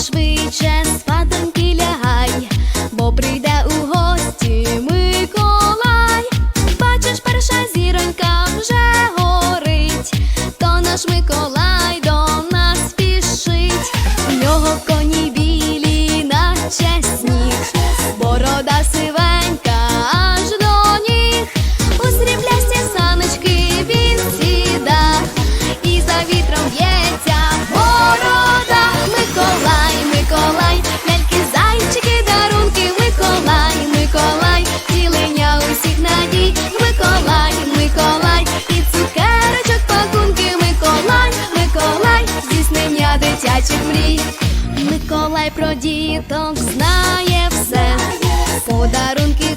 швидше про діток знає все, подарунки